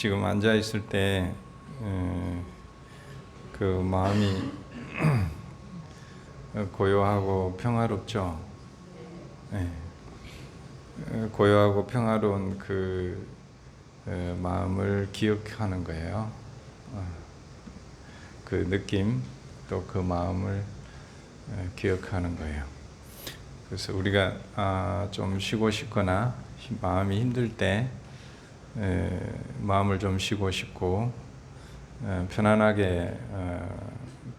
지금 앉아 있을 때 그 마음이 고요하고 평화롭죠. 예. 어, 고요하고 평화로운 그 어, 마음을 기억하는 거예요. 어, 그 느낌 또 그 마음을 어, 기억하는 거예요. 그래서 우리가 아, 좀 쉬고 싶거나 힘- 마음이 힘들 때 에, 마음을 좀 쉬고 싶고 어, 편안하게 어,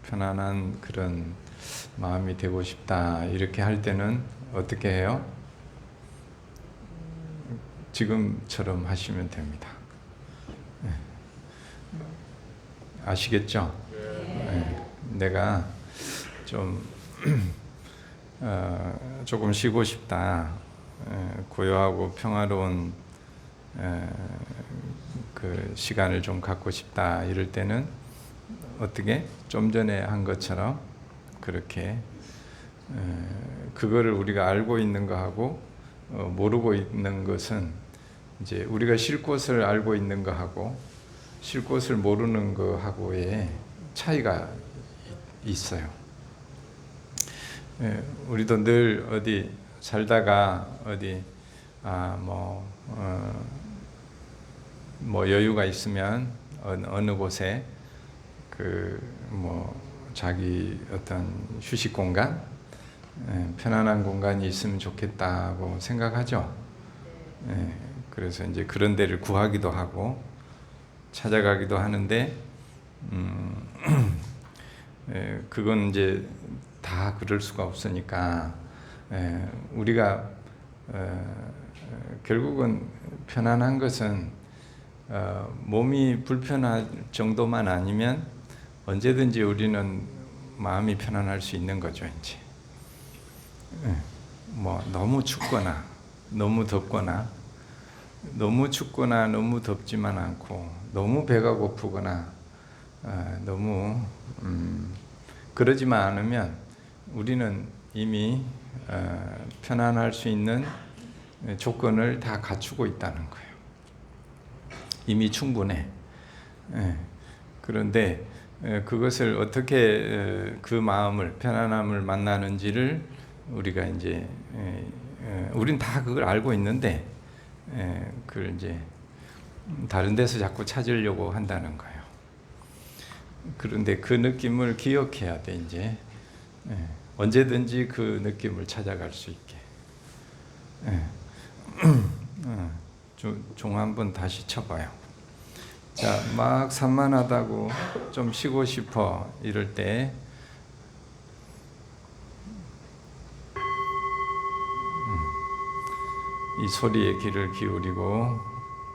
편안한 그런 마음이 되고 싶다 이렇게 할 때는 어떻게 해요? 지금처럼 하시면 됩니다. 네. 아시겠죠? 네. 내가 좀 어, 조금 쉬고 싶다. 에, 고요하고 평화로운 에, 그 시간을 좀 갖고 싶다. 이럴 때는 어떻게 좀 전에 한 것처럼 그렇게 에, 그거를 우리가 알고 있는 거하고 어, 모르고 있는 것은 이제 우리가 쉴 곳을 알고 있는 거하고 쉴 곳을 모르는 거하고의 차이가 이- 있어요. 예, 우리도 늘 어디 살다가 어디 아뭐 어, 뭐 여유가 있으면 어느, 곳에 그 뭐 자기 어떤 휴식 공간 예, 편안한 공간이 있으면 좋겠다고 생각하죠. 예, 그래서 이제 그런 데를 구하기도 하고 찾아가기도 하는데 음, 예, 그건 이제 다 그럴 수가 없으니까 예, 우리가 어, 결국은 편안한 것은 어, 몸이 불편할 정도만 아니면 언제든지 우리는 마음이 편안할 수 있는 거죠 이제 예, 뭐 너무 춥거나 너무 덥거나 너무 춥거나 너무 덥지만 않고 너무 배가 고프거나 어, 너무 음, 그러지만 않으면 우리는 이미 어, 편안할 수 있는 조건을 다 갖추고 있다는 거예요. 이미 충분해. 예. 그런데 에, 그것을 어떻게 에, 그 마음을 편안함을 만나는지를 우리가 이제 우린 다 그걸 알고 있는데 에, 그걸 이제 다른 데서 자꾸 찾으려고 한다는 거예요. 그런데 그 느낌을 기억해야 돼 이제 예, 언제든지 그 느낌을 찾아갈 수 있게. 종- 종 한번 다시 쳐봐요. 자, 막 산만하다고 좀 쉬고 싶어 이럴 때 음, 이 소리에 귀를 기울이고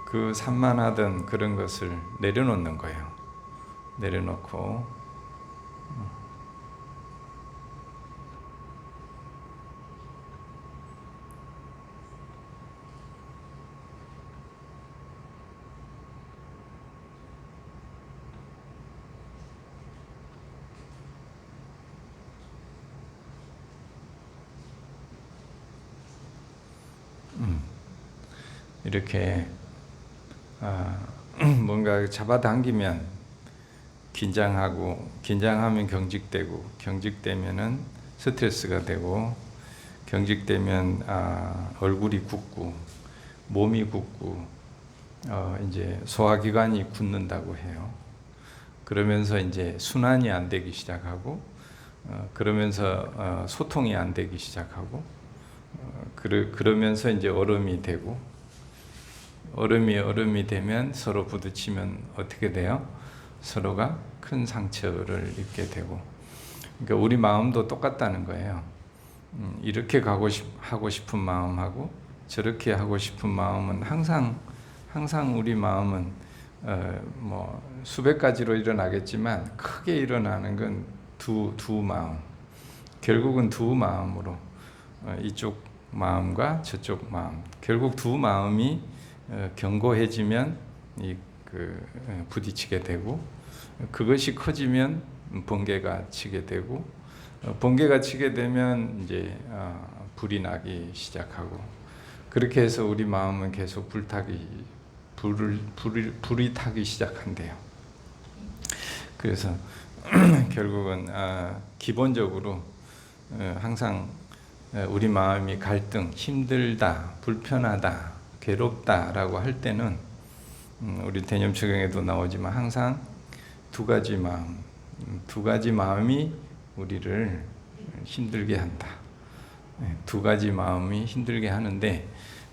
그 산만하던 그런 것을 내려놓는 거예요. 내려놓고 이렇게 아, 뭔가 잡아당기면 긴장하고 긴장하면 경직되고 경직되면은 스트레스가 되고 경직되면 아, 얼굴이 붓고 몸이 붓고 어, 이제 소화기관이 굳는다고 해요. 그러면서 이제 순환이 안 되기 시작하고 어, 그러면서 어, 소통이 안 되기 시작하고 어, 그러, 그러면서 이제 얼음이 되고 얼음이 얼음이 되면 서로 부딪히면 어떻게 돼요? 서로가 큰 상처를 입게 되고 그러니까 우리 마음도 똑같다는 거예요. 음, 이렇게 가고 싶 하고 싶은 마음하고 저렇게 하고 싶은 마음은 항상 항상 우리 마음은 어, 뭐 수백 가지로 일어나겠지만 크게 일어나는 건 두 두 마음 결국은 두 마음으로 어, 이쪽 마음과 저쪽 마음 결국 두 마음이 어, 견고해지면 이그 부딪히게 되고 그것이 커지면 번개가 치게 되고 어, 번개가 치게 되면 이제 어, 불이 나기 시작하고 그렇게 해서 우리 마음은 계속 불타기 불을 불이, 불이 타기 시작한대요. 그래서 결국은 아, 기본적으로 어, 항상 어, 우리 마음이 갈등, 힘들다, 불편하다, 괴롭다라고 할 때는 음, 우리 대념처경에도 나오지만 항상 두 가지 마음, 음, 두 가지 마음이 우리를 힘들게 한다. 예, 두 가지 마음이 힘들게 하는데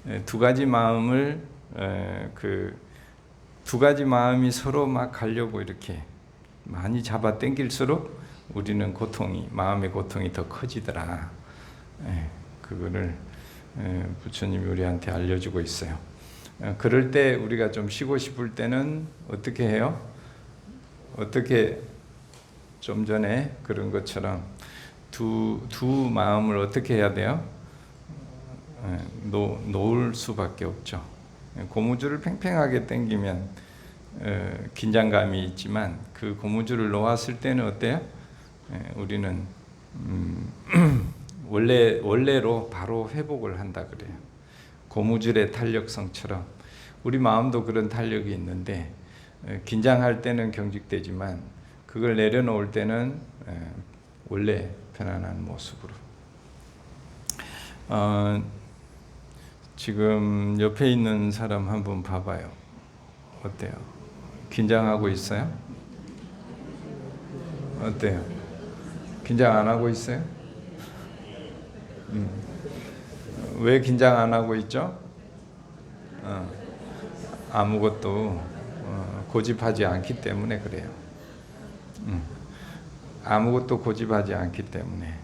에, 두 가지 마음을 그 두 가지 마음이 서로 막 가려고 이렇게 많이 잡아 당길수록 우리는 고통이 마음의 고통이 더 커지더라. 예, 그거를 예, 부처님이 우리한테 알려주고 있어요. 어, 그럴 때 우리가 좀 쉬고 싶을 때는 어떻게 해요? 어떻게 좀 전에 그런 것처럼 두, 두 마음을 어떻게 해야 돼요? 예, 놓, 놓을 수밖에 없죠. 예, 고무줄을 팽팽하게 당기면 어, 긴장감이 있지만 그 고무줄을 놓았을 때는 어때요? 예, 우리는 음, 원래 원래로 바로 회복을 한다 그래요. 고무줄의 탄력성처럼 우리 마음도 그런 탄력이 있는데 에, 긴장할 때는 경직되지만 그걸 내려놓을 때는 에, 원래 편안한 모습으로. 어, 지금 옆에 있는 사람 한번 봐봐요. 어때요? 긴장하고 있어요? 어때요? 긴장 안 하고 있어요? 음. 왜 긴장 안 하고 있죠? 어. 아무것도 어, 고집하지 않기 때문에 그래요. 음. 아무것도 고집하지 않기 때문에.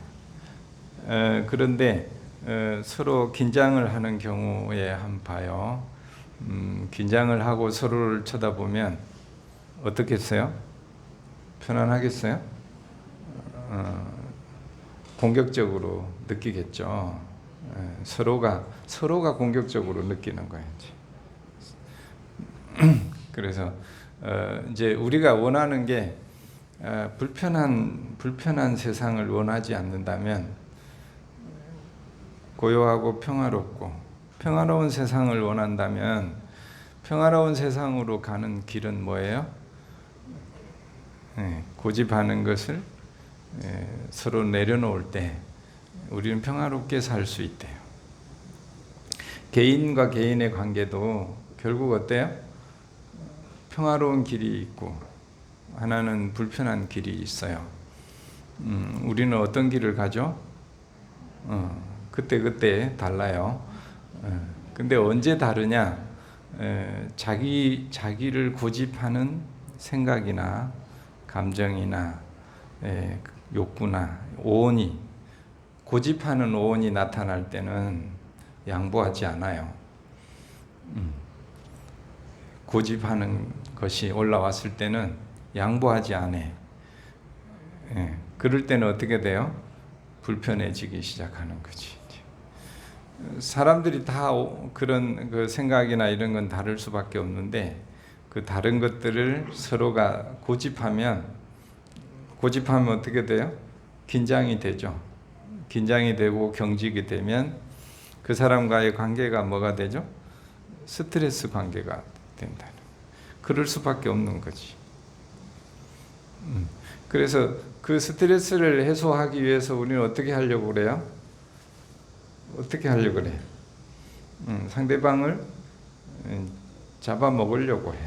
어, 그런데 어, 서로 긴장을 하는 경우에 한 봐요. 음, 긴장을 하고 서로를 쳐다보면 어떻겠어요? 편안하겠어요? 어, 공격적으로 느끼겠죠. 예, 서로가 서로가 공격적으로 느끼는 거예요. 그래서 어, 이제 우리가 원하는 게 어, 불편한 불편한 세상을 원하지 않는다면 고요하고 평화롭고 평화로운 세상을 원한다면 평화로운 세상으로 가는 길은 뭐예요? 네, 고집하는 것을 예, 서로 내려놓을 때 우리는 평화롭게 살 수 있대요. 개인과 개인의 관계도 결국 어때요? 평화로운 길이 있고 하나는 불편한 길이 있어요. 음, 우리는 어떤 길을 가죠? 어, 그때 그때 달라요. 어, 근데 언제 다르냐? 에, 자기 자기를 고집하는 생각이나 감정이나 에, 욕구나 오온이 고집하는 오온이 나타날 때는 양보하지 않아요. 음. 고집하는 것이 올라왔을 때는 양보하지 않아. 예. 그럴 때는 어떻게 돼요? 불편해지기 시작하는 거지. 사람들이 다 그런 그 생각이나 이런 건 다를 수밖에 없는데 그 다른 것들을 서로가 고집하면 고집하면 어떻게 돼요? 긴장이 되죠. 긴장이 되고 경직이 되면 그 사람과의 관계가 뭐가 되죠? 스트레스 관계가 된다. 그럴 수밖에 없는 거지. 음. 그래서 그 스트레스를 해소하기 위해서 우리는 어떻게 하려고 그래요? 어떻게 하려고 그래? 음, 상대방을 음, 잡아먹으려고 해.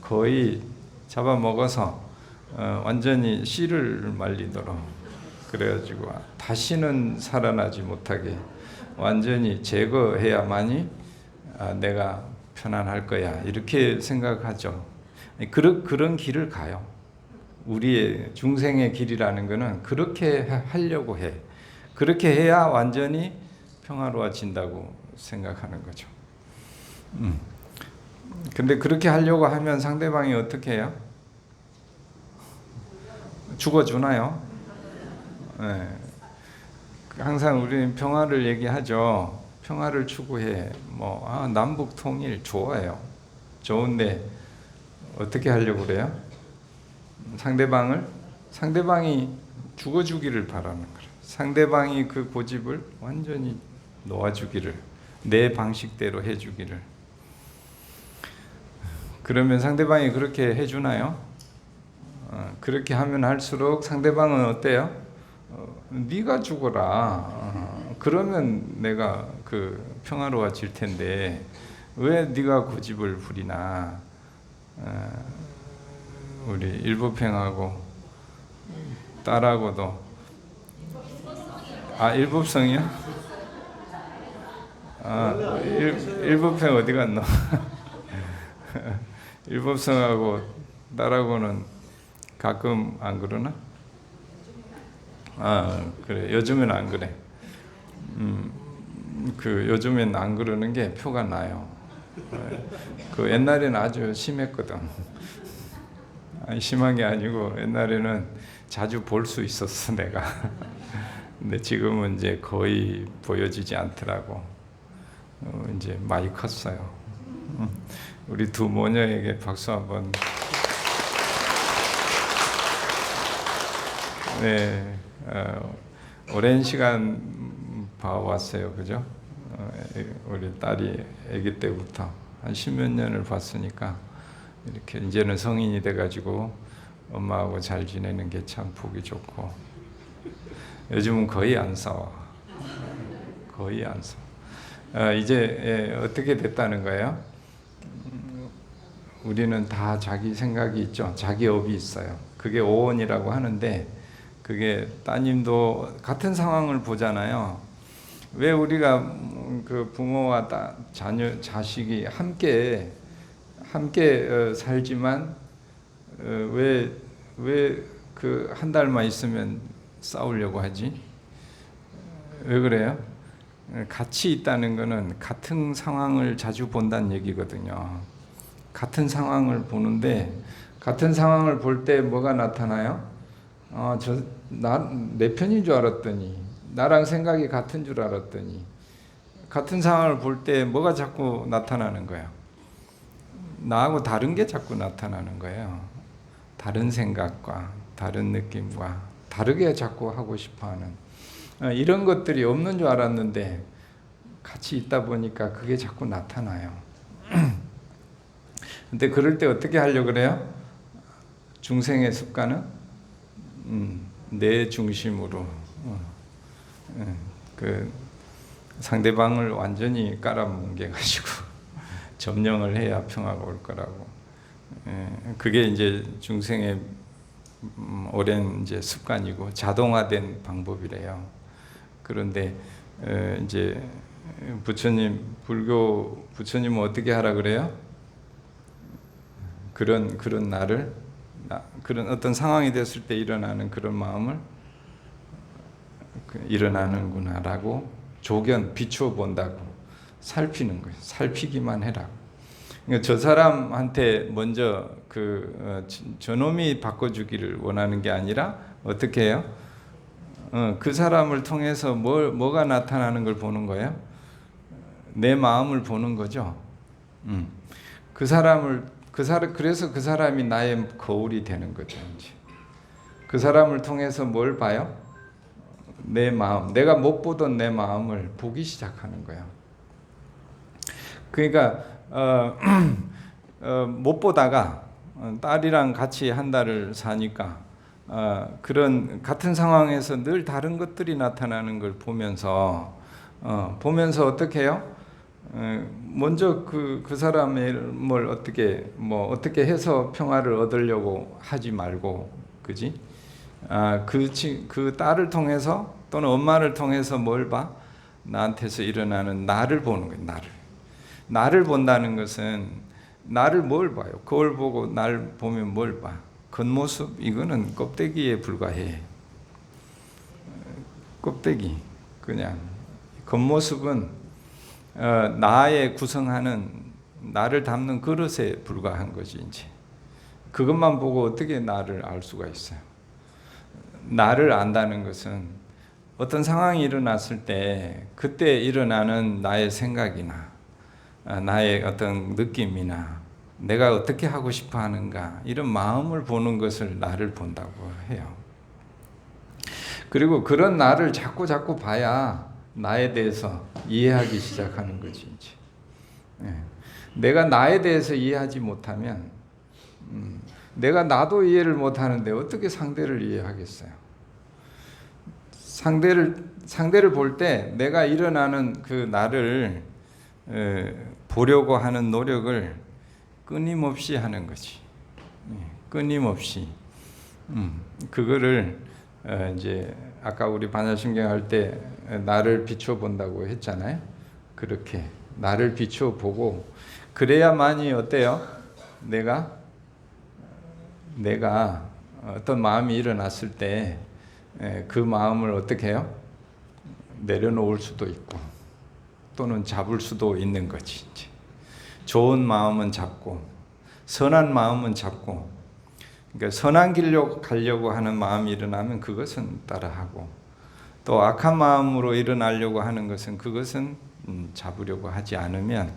거의 잡아먹어서 어, 완전히 씨를 말리도록 그래가지고 다시는 살아나지 못하게 완전히 제거해야만이 아, 내가 편안할 거야 이렇게 생각하죠. 그런 그런 길을 가요. 우리의 중생의 길이라는 것은 그렇게 하려고 해. 그렇게 해야 완전히 평화로워진다고 생각하는 거죠. 음. 근데 그렇게 하려고 하면 상대방이 어떻게 해요? 죽어주나요? 네. 항상 우리는 평화를 얘기하죠. 평화를 추구해. 뭐 아, 남북 통일 좋아요. 좋은데 어떻게 하려고 그래요? 상대방을 상대방이 죽어주기를 바라는 거예요. 상대방이 그 고집을 완전히 놓아주기를 내 방식대로 해주기를. 그러면 상대방이 그렇게 해주나요? 어, 그렇게 하면 할수록 상대방은 어때요? 어, 네가 죽어라. 어, 그러면 내가 그 평화로워질 텐데 왜 네가 고집을 부리나? 어, 우리 일부평하고 딸하고도 아 일부성이요? 아 일, 일부평 어디 갔노? 일법성하고 딸하고는 가끔 안 그러나? 아 그래 요즘엔 안 그래. 음그 요즘엔 안 그러는 게 표가 나요. 그 옛날에는 아주 심했거든. 아니 심한 게 아니고 옛날에는 자주 볼 수 있었어 내가. 근데 지금은 이제 거의 보여지지 않더라고. 어, 이제 많이 컸어요. 음. 우리 두 모녀에게 박수 한번. 네, 어, 오랜 시간 봐왔어요, 그죠? 어, 우리 딸이 아기 때부터 한 십몇 년을 봤으니까 이렇게 이제는 성인이 돼가지고 엄마하고 잘 지내는 게 참 보기 좋고 요즘은 거의 안 싸워, 거의 안 싸워. 어, 이제 예, 어떻게 됐다는 거예요? 우리는 다 자기 생각이 있죠. 자기 업이 있어요. 그게 오원이라고 하는데 그게 따님도 같은 상황을 보잖아요. 왜 우리가 그 부모와 따, 자녀 자식이 함께 함께 어, 살지만 어, 왜왜 그 한 달만 있으면 싸우려고 하지? 왜 그래요? 같이 있다는 것은 같은 상황을 자주 본다는 얘기거든요. 같은 상황을 보는데 같은 상황을 볼 때 뭐가 나타나요? 어, 저 나내 편인 줄 알았더니 나랑 생각이 같은 줄 알았더니 같은 상황을 볼 때 뭐가 자꾸 나타나는 거예요. 나하고 다른 게 자꾸 나타나는 거예요. 다른 생각과 다른 느낌과 다르게 자꾸 하고 싶어 하는 어, 이런 것들이 없는 줄 알았는데 같이 있다 보니까 그게 자꾸 나타나요. 근데 그럴 때 어떻게 하려고 그래요? 중생의 습관은 음, 내 중심으로 어, 음, 그 상대방을 완전히 깔아뭉개 가지고 점령을 해야 평화가 올 거라고. 예, 그게 이제 중생의 음, 오랜 이제 습관이고 자동화된 방법이래요. 그런데 에, 이제 부처님 불교 부처님은 어떻게 하라 그래요? 그런 그런 나를 나, 그런 어떤 상황이 됐을 때 일어나는 그런 마음을 그 일어나는구나라고 조견 비추어 본다고 살피는 거예요. 살피기만 해라. 그러니까 저 사람한테 먼저 그 어, 저놈이 바꿔주기를 원하는 게 아니라 어떻게 해요? 어, 그 사람을 통해서 뭘 뭐가 나타나는 걸 보는 거예요? 내 마음을 보는 거죠. 음. 그 사람을 그 사람 그래서 그 사람이 나의 거울이 되는 거죠. 이제. 그 사람을 통해서 뭘 봐요? 내 마음, 내가 못 보던 내 마음을 보기 시작하는 거예요. 그러니까 어, 어, 못 보다가 딸이랑 같이 한 달을 사니까 어, 그런 같은 상황에서 늘 다른 것들이 나타나는 걸 보면서 어, 보면서 어떻게 해요? 먼저 그, 그 사람을 어떻게, 뭐, 어떻게 해서 평화를 얻으려고 하지 말고, 그지? 아, 그, 그 딸을 통해서 또는 엄마를 통해서 뭘 봐? 나한테서 일어나는 나를 보는 거예요, 나를. 나를 본다는 것은 나를 뭘 봐요? 거울 보고 날 보면 뭘 봐? 겉모습, 이거는 껍데기에 불과해. 껍데기, 그냥. 겉모습은 어, 나의 구성하는 나를 담는 그릇에 불과한 이제. 그것만 보고 어떻게 나를 알 수가 있어요? 나를 안다는 것은 어떤 상황이 일어났을 때 그때 일어나는 나의 생각이나 아, 나의 어떤 느낌이나 내가 어떻게 하고 싶어 하는가 이런 마음을 보는 것을 나를 본다고 해요. 그리고 그런 나를 자꾸 자꾸 봐야 나에 대해서 이해하기 시작하는 거지 이제. 예. 내가 나에 대해서 이해하지 못하면 음, 내가 나도 이해를 못하는데 어떻게 상대를 이해하겠어요? 상대를 상대를 볼 때 내가 일어나는 그 나를 에, 보려고 하는 노력을 끊임없이 하는 거지. 예, 끊임없이. 음, 그거를 어, 이제 아까 우리 반야신경 할 때 나를 비춰 본다고 했잖아요. 그렇게 나를 비춰 보고 그래야만이 어때요? 내가 내가 어떤 마음이 일어났을 때 그 마음을 어떻게 해요? 내려놓을 수도 있고 또는 잡을 수도 있는 거지. 좋은 마음은 잡고 선한 마음은 잡고 그러니까 선한 길로 가려고 하는 마음이 일어나면 그것은 따라하고 또 악한 마음으로 일어나려고 하는 것은 그것은 음, 잡으려고 하지 않으면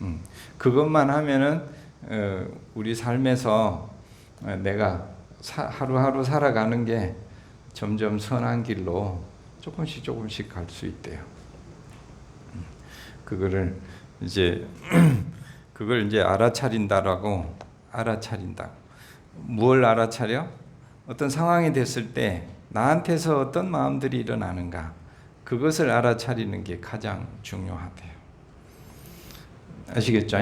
음, 그것만 하면은 어, 우리 삶에서 어, 내가 사, 하루하루 살아가는 게 점점 선한 길로 조금씩 조금씩 갈 수 있대요. 음, 그거를 이제 그걸 이제 알아차린다라고 알아차린다. 무엇을 알아차려? 어떤 상황이 됐을 때 나한테서 어떤 마음들이 일어나는가 그것을 알아차리는 게 가장 중요하대요. 아시겠죠?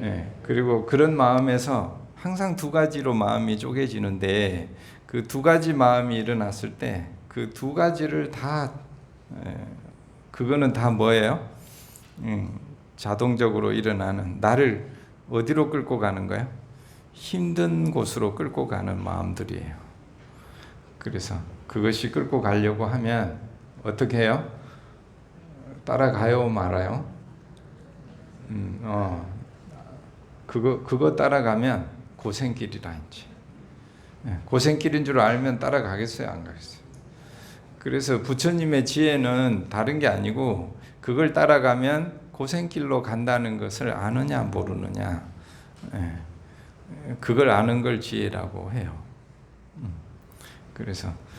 네. 그리고 그런 마음에서 항상 두 가지로 마음이 쪼개지는데 그 두 가지 마음이 일어났을 때 그 두 가지를 다 에, 그거는 다 뭐예요? 음, 자동적으로 일어나는 나를 어디로 끌고 가는 거야? 힘든 곳으로 끌고 가는 마음들이에요. 그래서 그것이 끌고 가려고 하면 어떻게 해요? 따라가요, 말아요? 음, 어, 그거 그거 따라가면 고생길이라 이제 예, 고생길인 줄 알면 따라가겠어요, 안 가겠어요? 그래서 부처님의 지혜는 다른 게 아니고 그걸 따라가면 고생길로 간다는 것을 아느냐 모르느냐 예, 그걸 아는 걸 지혜라고 해요. 음, 그래서 어,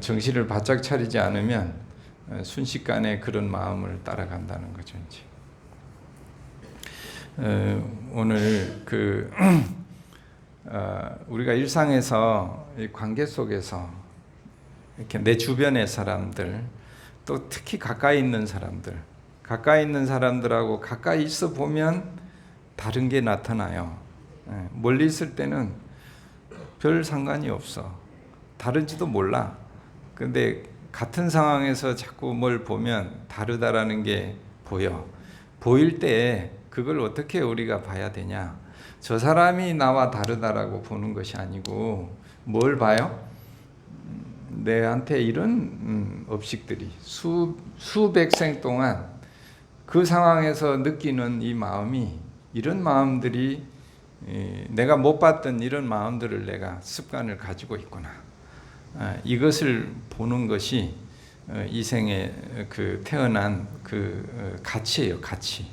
정신을 바짝 차리지 않으면 어, 순식간에 그런 마음을 따라간다는 거죠. 이제. 어, 오늘 그 우리가 일상에서 관계 속에서 이렇게 내 주변의 사람들 또 특히 가까이 있는 사람들 가까이 있는 사람들하고 가까이 있어 보면 다른 게 나타나요. 예, 멀리 있을 때는 별 상관이 없어. 다른지도 몰라. 근데 같은 상황에서 자꾸 뭘 보면 다르다라는 게 보여. 보일 때 그걸 어떻게 우리가 봐야 되냐? 저 사람이 나와 다르다라고 보는 것이 아니고 뭘 봐요? 음, 내한테 이런 음, 업식들이 수 수백 생 동안 그 상황에서 느끼는 이 마음이 이런 마음들이 내가 못 봤던 이런 마음들을 내가 습관을 가지고 있구나. 아, 이것을 보는 것이 어, 이 생에 그 태어난 그 어, 가치예요, 가치.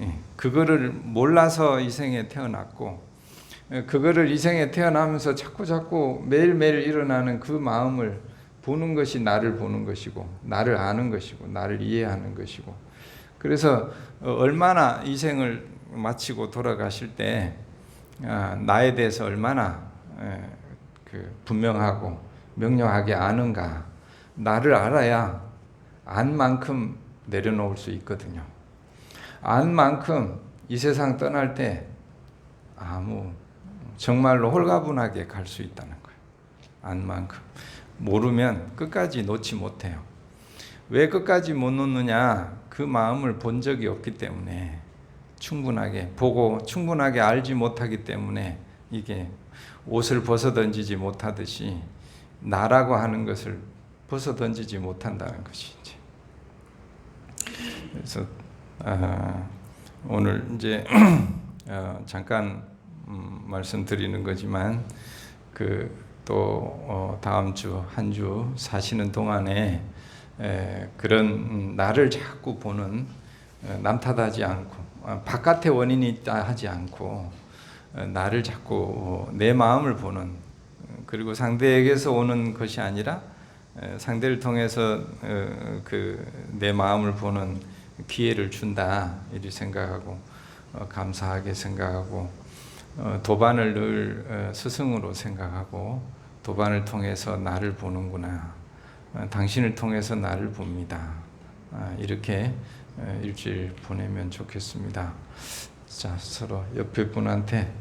예, 그거를 몰라서 이 생에 태어났고, 어, 그거를 이 생에 태어나면서 자꾸 자꾸 매일매일 일어나는 그 마음을 보는 것이 나를 보는 것이고, 나를 아는 것이고, 나를 이해하는 것이고, 그래서 얼마나 이 생을 마치고 돌아가실 때 아, 나에 대해서 얼마나 그 분명하고 명료하게 아는가 나를 알아야 안 만큼 내려놓을 수 있거든요. 안 만큼 이 세상 떠날 때 아무 정말로 홀가분하게 갈 수 있다는 거예요. 안 만큼 모르면 끝까지 놓지 못해요. 왜 끝까지 못 놓느냐? 그 마음을 본 적이 없기 때문에 충분하게 보고 충분하게 알지 못하기 때문에 이게 옷을 벗어 던지지 못하듯이 나라고 하는 것을 벗어 던지지 못한다는 것이지. 그래서 아, 오늘 이제 어, 잠깐 음, 말씀드리는 거지만 그 또 어, 다음 주 한 주 사시는 동안에 에, 그런 음, 나를 자꾸 보는 어, 남 탓하지 않고 어, 바깥에 원인이 있다 하지 않고 어, 나를 자꾸 내 마음을 보는 그리고 상대에게서 오는 것이 아니라 어, 상대를 통해서 그 내 마음을 보는 기회를 준다 이렇게 생각하고 어, 감사하게 생각하고 어, 도반을 늘 어, 스승으로 생각하고 도반을 통해서 나를 보는구나. 어, 당신을 통해서 나를 봅니다. 아, 이렇게 어, 일주일 보내면 좋겠습니다. 자, 서로 옆에 분한테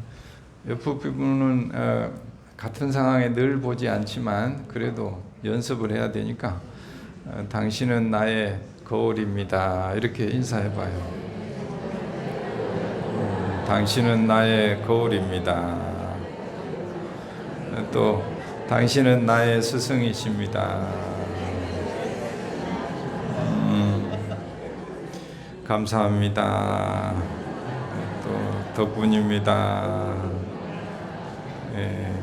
옆에 분은 어, 같은 상황에 늘 보지 않지만 그래도 연습을 해야 되니까 어, 당신은 나의 거울입니다. 이렇게 인사해 봐요. 음, 당신은 나의 거울입니다. 또 당신은 나의 스승이십니다. 음, 감사합니다. 또 덕분입니다. 예.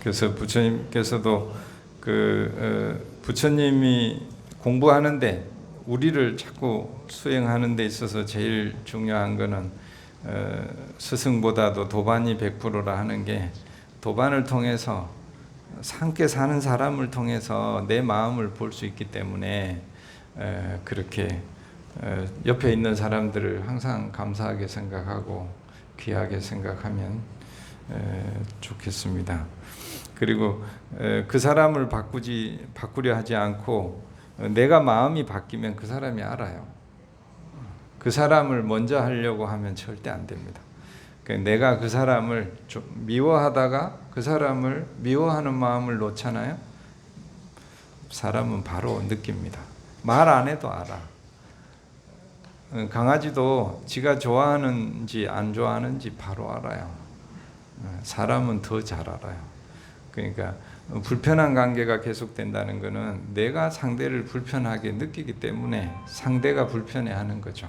그래서 부처님께서도 그 어, 부처님이 공부하는데 우리를 자꾸 수행하는 데 있어서 제일 중요한 거는 어, 스승보다도 도반이 100%라 하는 게 도반을 통해서 함께 사는 사람을 통해서 내 마음을 볼 수 있기 때문에 에, 그렇게 에, 옆에 있는 사람들을 항상 감사하게 생각하고 귀하게 생각하면 에, 좋겠습니다. 그리고 에, 그 사람을 바꾸지 바꾸려 하지 않고 어, 내가 마음이 바뀌면 그 사람이 알아요. 그 사람을 먼저 하려고 하면 절대 안 됩니다. 그 내가 그 사람을 좀 미워하다가 그 사람을 미워하는 마음을 놓잖아요. 사람은 바로 느낍니다. 말 안 해도 알아. 어, 강아지도 지가 좋아하는지 안 좋아하는지 바로 알아요. 어, 사람은 더 잘 알아요. 그러니까 불편한 관계가 계속된다는 것은 내가 상대를 불편하게 느끼기 때문에 상대가 불편해하는 거죠.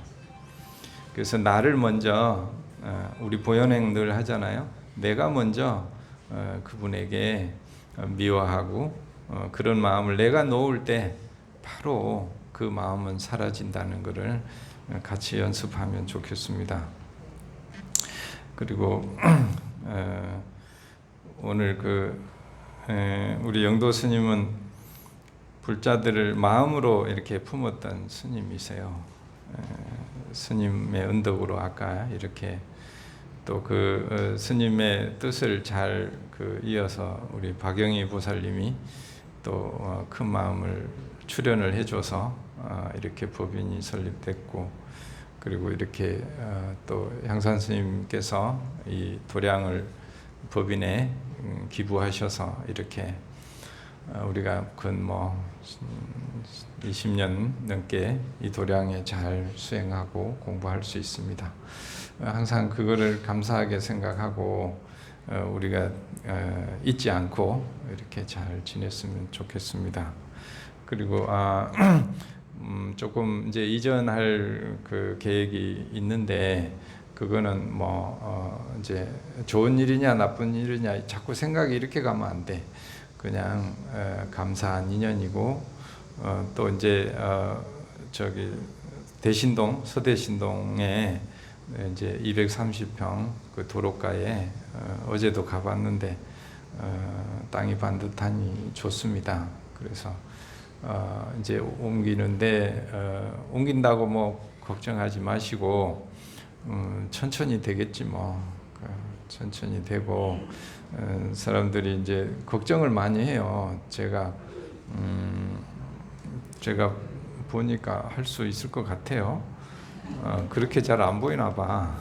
그래서 나를 먼저 어, 우리 보현행 늘 하잖아요. 내가 먼저 어, 그분에게 어, 미워하고 그런 마음을 내가 놓을 때 바로 그 마음은 사라진다는 것을 같이 연습하면 좋겠습니다. 그리고 오늘 그 우리 영도 스님은 불자들을 마음으로 이렇게 품었던 스님이세요. 스님의 은덕으로 아까 이렇게 또 그 스님의 뜻을 잘 그 이어서 우리 박영희 보살님이 또 큰 마음을 출연을 해줘서 어, 이렇게 법인이 설립됐고 그리고 이렇게 어, 또 향산 스님께서 이 도량을 법인에 음, 기부하셔서 이렇게 어, 우리가 근뭐 20년 넘게 이 도량에 잘 수행하고 공부할 수 있습니다. 항상 그거를 감사하게 생각하고 어, 우리가 어, 잊지 않고 이렇게 잘 지냈으면 좋겠습니다. 그리고 아 음, 조금 이제 이전할 그 계획이 있는데 그거는 뭐 어, 이제 좋은 일이냐 나쁜 일이냐 자꾸 생각이 이렇게 가면 안 돼. 그냥 어, 감사한 인연이고 어, 또 이제 어, 저기 대신동 서대신동에 이제 230평 그 도로가에 어, 제도 가봤는데 어, 땅이 반듯하니 좋습니다. 그래서 어, 이제 옮기는데 어, 옮긴다고 뭐 걱정하지 마시고 음, 천천히 되겠지 뭐 그, 천천히 되고 어, 사람들이 이제 걱정을 많이 해요. 제가 음, 제가 보니까 할 수 있을 것 같아요. 어, 그렇게 잘 안 보이나 봐.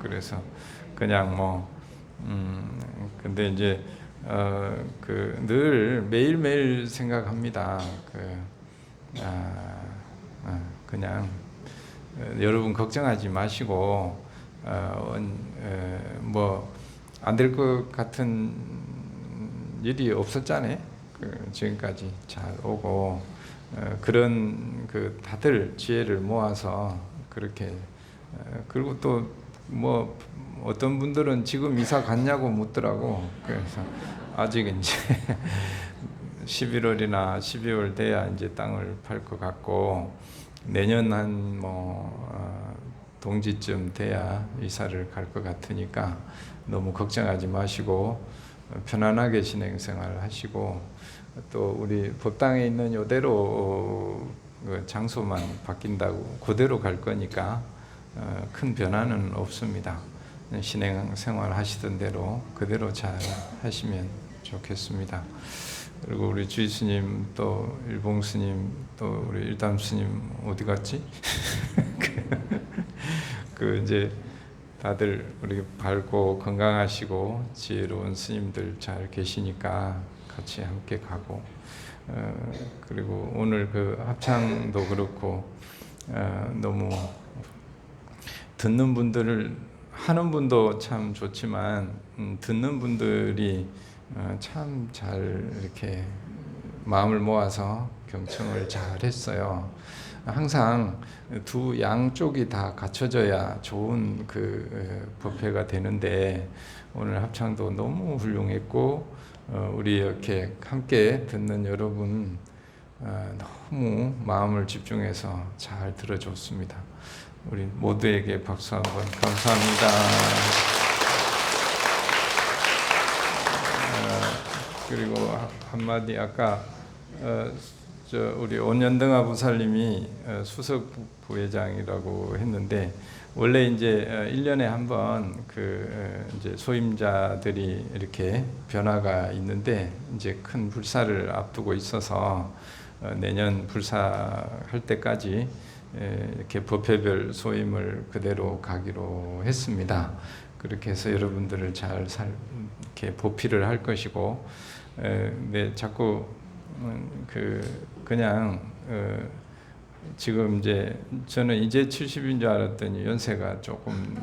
그래서 그냥 뭐 음, 근데 이제 어, 그 늘 매일 매일 생각합니다. 그 아, 아, 그냥 어, 여러분 걱정하지 마시고 어, 어, 뭐안 될 것 같은 일이 없었잖아요. 그 지금까지 잘 오고 어, 그런 그 다들 지혜를 모아서 그렇게 어, 그리고 또 뭐 어떤 분들은 지금 이사 갔냐고 묻더라고. 그래서 아직 이제 11월이나 12월 돼야 이제 땅을 팔 것 같고 내년 한뭐 어, 동지쯤 돼야 이사를 갈 것 같으니까 너무 걱정하지 마시고 편안하게 신행 생활 하시고 또 우리 법당에 있는 요대로 그 장소만 바뀐다고 그대로 갈 거니까 어, 큰 변화는 없습니다. 신행 생활 하시던 대로 그대로 잘 하시면 좋겠습니다. 그리고 우리 주희 스님 또 일봉 스님 또 우리 일담 스님 어디 갔지? 그 이제 다들 우리 밝고 건강하시고 지혜로운 스님들 잘 계시니까 같이 함께 가고 어, 그리고 오늘 그 합창도 그렇고 어, 너무 듣는 분들을 하는 분도 참 좋지만 음, 듣는 분들이 어, 참 잘 이렇게 마음을 모아서 경청을 잘 했어요. 항상 두 양쪽이 다 갖춰져야 좋은 그 어, 법회가 되는데 오늘 합창도 너무 훌륭했고 어, 우리 이렇게 함께 듣는 여러분 어, 너무 마음을 집중해서 잘 들어줬습니다. 우리 모두에게 박수 한번 감사합니다. 그리고 하- 한마디 아까 어, 저 우리 온연등하 부살님이 어, 수석 부- 부회장이라고 했는데 원래 이제 어, 1년에 한 번그 어, 이제 소임자들이 이렇게 변화가 있는데 이제 큰 불사를 앞두고 있어서 어, 내년 불사할 때까지 에, 이렇게 법회별 소임을 그대로 가기로 했습니다. 그렇게 해서 여러분들을 잘 살, 이렇게 보필을 할 것이고, 에, 네, 자꾸 음, 그 그냥 어, 지금 이제 저는 이제 70인 줄 알았더니 연세가 조금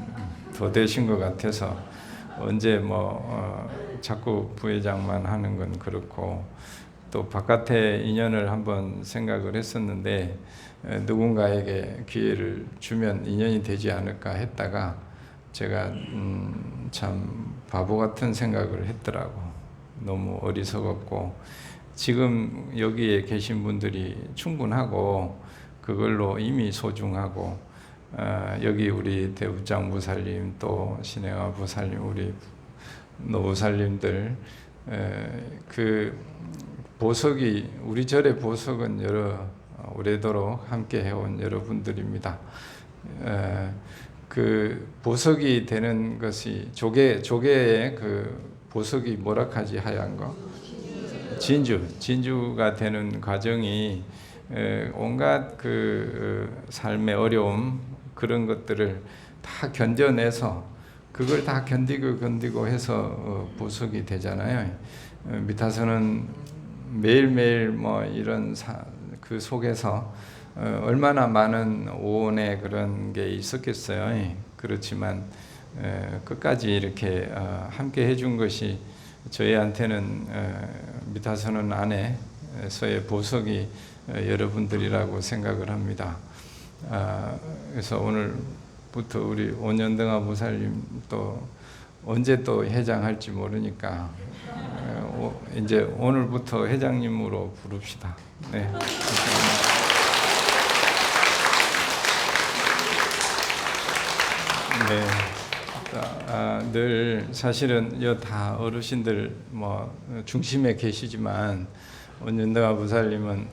더 되신 것 같아서 언제 뭐 어, 자꾸 부회장만 하는 건 그렇고 또 바깥에 인연을 한번 생각을 했었는데 에, 누군가에게 기회를 주면 인연이 되지 않을까 했다가 제가 음, 참 바보 같은 생각을 했더라고 너무 어리석었고 지금 여기에 계신 분들이 충분하고 그걸로 이미 소중하고 어, 여기 우리 대부장 부살님 또 신혜화 부살님 우리 노부살님들 에, 그 보석이 우리 절의 보석은 여러 오래도록 함께 해온 여러분들입니다. 에, 그 보석이 되는 것이 조개 조개의 그 보석이 뭐라 하지 하얀 거 진주 진주가 되는 과정이 에, 온갖 그 어, 삶의 어려움 그런 것들을 다 견뎌내서 그걸 다 견디고 견디고 해서 어, 보석이 되잖아요. 어, 미타서는 매일매일 뭐 이런 사, 그 속에서 어, 얼마나 많은 오온의 그런 게 있었겠어요. 예. 그렇지만 에, 끝까지 이렇게 어, 함께 해준 것이 저희한테는 어, 미타서는 안에서의 보석이 어, 여러분들이라고 생각을 합니다. 아, 그래서 오늘부터 우리 온연등하 보살님 또 언제 또 회장할지 모르니까 이제 오늘부터 회장님으로 부릅시다. 네. 네. 아, 늘 사실은 여다 어르신들 뭐 중심에 계시지만 원윤덕아 부살님은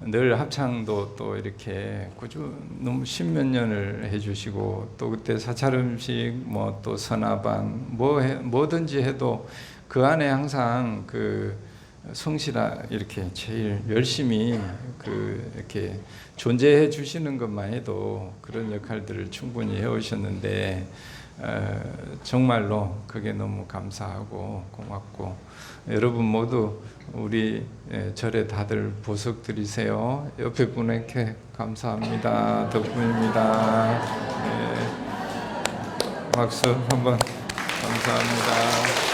늘 합창도 또 이렇게 꾸준 너무 십몇 년을 해주시고 또 그때 사찰 음식 뭐 또 선화반 뭐 해, 뭐든지 해도 그 안에 항상 그 성실하 이렇게 제일 열심히 그 이렇게 존재해 주시는 것만 해도 그런 역할들을 충분히 해오셨는데 어, 정말로 그게 너무 감사하고 고맙고 여러분 모두 우리 예, 절에 다들 보석 드리세요. 옆에 분에게 감사합니다. 덕분입니다. 예, 박수 한번 감사합니다.